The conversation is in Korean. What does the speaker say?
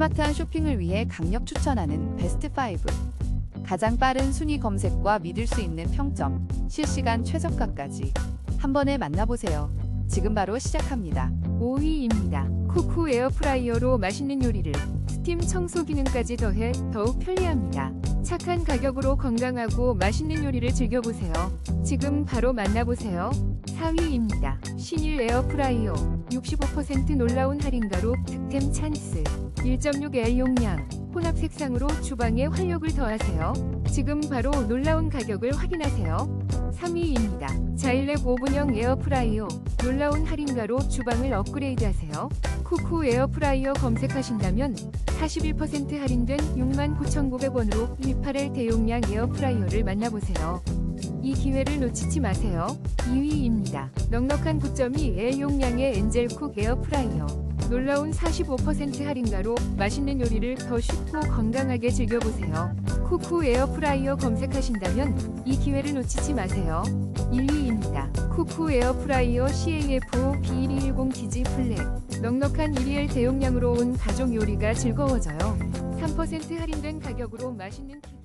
스마트한 쇼핑을 위해 강력 추천하는 베스트 5. 가장 빠른 순위 검색과 믿을 수 있는 평점, 실시간 최저가까지 한 번에 만나보세요. 지금 바로 시작합니다. 5위입니다. 쿠쿠 에어프라이어로 맛있는 요리를 스팀 청소 기능까지 더해 더욱 편리합니다. 착한 가격으로 건강하고 맛있는 요리를 즐겨보세요. 지금 바로 만나보세요. 4위입니다. 신일 에어프라이어 65% 놀라운 할인가로 득템 찬스 1.6L 용량 혼합 색상으로 주방에 활력을 더하세요. 지금 바로 놀라운 가격을 확인하세요. 3위입니다. 자일렉 오븐형 에어프라이어 놀라운 할인가로 주방을 업그레이드하세요. 쿠쿠 에어프라이어 검색하신다면 41% 할인된 69,900원으로 18L 대용량 에어프라이어를 만나보세요. 이 기회를 놓치지 마세요. 2위입니다. 넉넉한 9.2L 용량의 엔젤쿡 에어프라이어. 놀라운 45% 할인가로 맛있는 요리를 더 쉽고 건강하게 즐겨보세요. 쿠쿠 에어프라이어 검색하신다면 이 기회를 놓치지 마세요. 1위입니다. 쿠쿠 에어프라이어 CAF B1210TG 플랫. 넉넉한 1일 대용량으로 온 가족 요리가 즐거워져요. 3% 할인된 가격으로 맛있는 키-